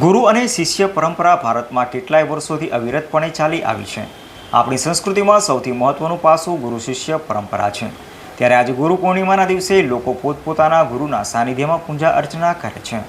ગુરુ અને શિષ્ય પરંપરા ભારતમાં કેટલાય વર્ષોથી અવિરતપણે ચાલી આવી છે. આપણી સંસ્કૃતિમાં સૌથી મહત્વનું પાસું ગુરુ શિષ્ય પરંપરા છે. ત્યારે આજે ગુરુ પૂર્ણિમાના દિવસે લોકો પોતપોતાના ગુરુના સાનિધ્યમાં પૂજા અર્ચના કરે છે.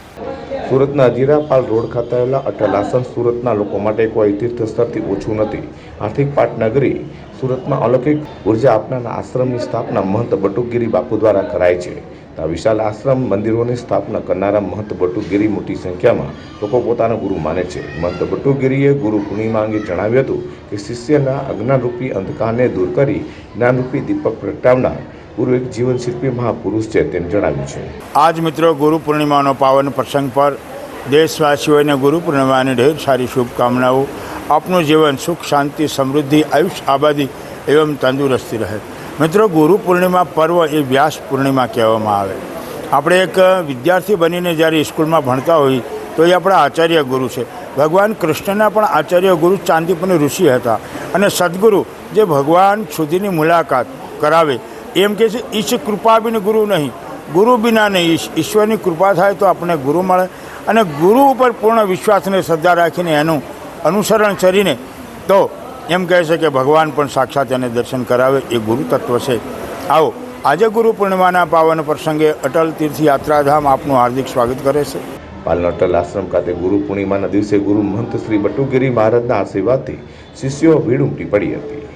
સુરતના અજીરાપાલ રોડ ખાતે આવેલા અટલ આસન સુરતના લોકો માટે કોઈ તીર્થસ્થળથી ઓછું નથી. આર્થિક પાટનગરી સુરતમાં અલૌકિક ઊર્જા આપનારના આશ્રમની સ્થાપના મહંત બટુકગીરી બાપુ દ્વારા કરાય છે. આ વિશાલ આશ્રમ મંદિરોની સ્થાપના કરનારા મહંત બટુગીરી મોટી સંખ્યામાં લોકો પોતાના ગુરુ માને છે. મહંત બટુગીરીએ ગુરુ પૂર્ણિમા અંગે જણાવ્યું હતું કે શિષ્યના અજ્ઞાનરૂપી અંધકારને દૂર કરી જ્ઞાનરૂપી દીપક પ્રગટાવનાર ગુરુ એક જીવનશિલ્પી મહાપુરુષ છે તેમ જણાવ્યું છે. આજ મિત્રો ગુરુ પૂર્ણિમાનો પાવન પ્રસંગ પર દેશવાસીઓને ગુરુ પૂર્ણિમાની ઢેર સારી શુભકામનાઓ. આપનું જીવન સુખ, શાંતિ, સમૃદ્ધિ, આયુષ, આબાદી એવમ તંદુરસ્તી રહે. મિત્રો, ગુરુ પૂર્ણિમા પર્વ એ વ્યાસ પૂર્ણિમા કહેવામાં આવે. આપણે એક વિદ્યાર્થી બનીને જ્યારે સ્કૂલમાં ભણતા હોઈએ તો એ આપણા આચાર્ય ગુરુ છે. ભગવાન કૃષ્ણના પણ આચાર્ય ગુરુ ચાંદીપની ઋષિ હતા અને સદગુરુ જે ભગવાન સુધીની મુલાકાત કરાવે એમ કે છે, ઈશ કૃપા બિન ગુરુ નહીં. ગુરુ બિના નહીં, ઈશ ઈશ્વરની કૃપા થાય તો આપણને ગુરુ મળે. અને ગુરુ ઉપર પૂર્ણ વિશ્વાસને શ્રદ્ધા રાખીને એનું અનુસરણ કરીને તો એમ કહે છે કે ભગવાન પણ સાક્ષાત એને દર્શન કરાવે, એ ગુરુ તત્વ છે. આવો, આજે ગુરુ પૂર્ણિમાના પાવન પ્રસંગે અટલ તીર્થ યાત્રાધામ આપનું હાર્દિક સ્વાગત કરે છે. પાલન અટલ આશ્રમ ખાતે ગુરુ પૂર્ણિમાના દિવસે ગુરુ મહંત શ્રી બટુગીરી મહારાજના આશીર્વાદથી શિષ્યો ભીડ ઉમટી પડી હતી.